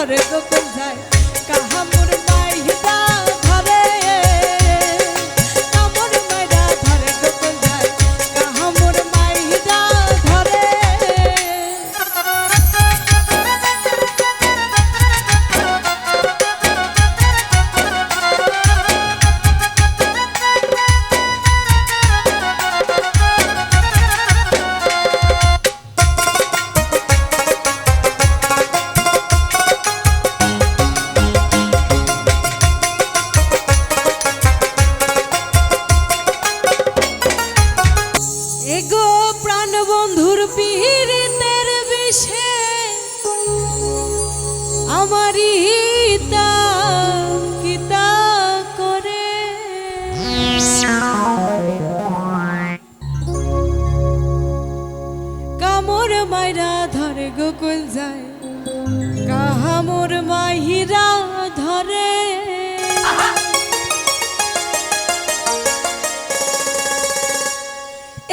ধরে গোকুল যায় কাহা আমারই তা কিতা করে? কামর মাইরা যায়, কাহামোর মাহিরা ধরে।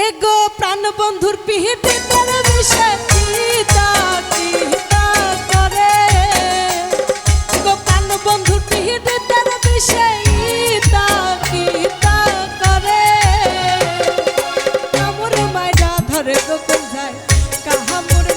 এগো প্রাণ বন্ধুর পিহিতে তার বিষয় ধরে গোকুল যায় কাহামুর মাইরা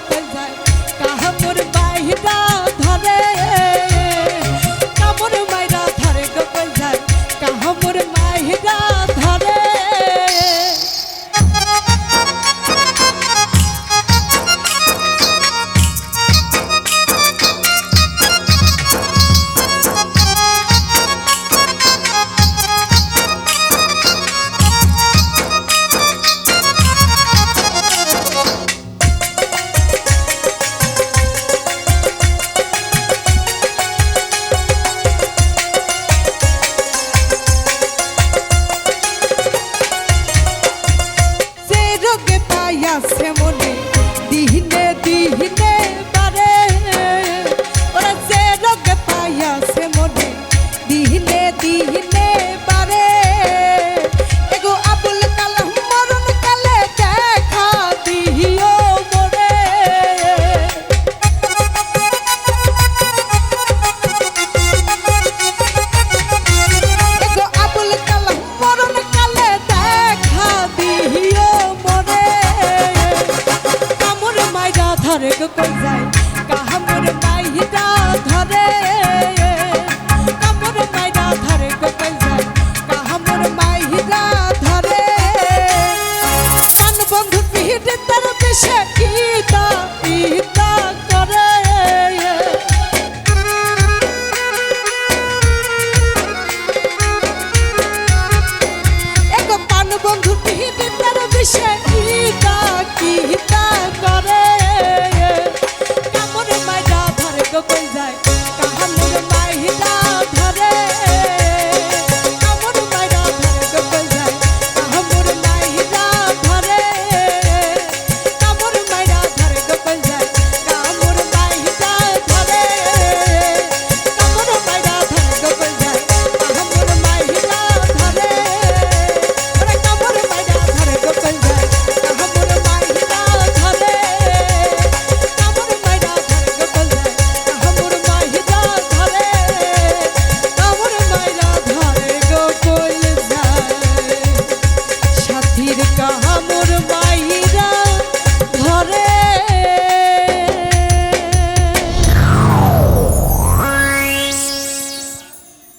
cuando স্বর্গ কই যায়। কাহা মোর মাইদা কামুর মাইরা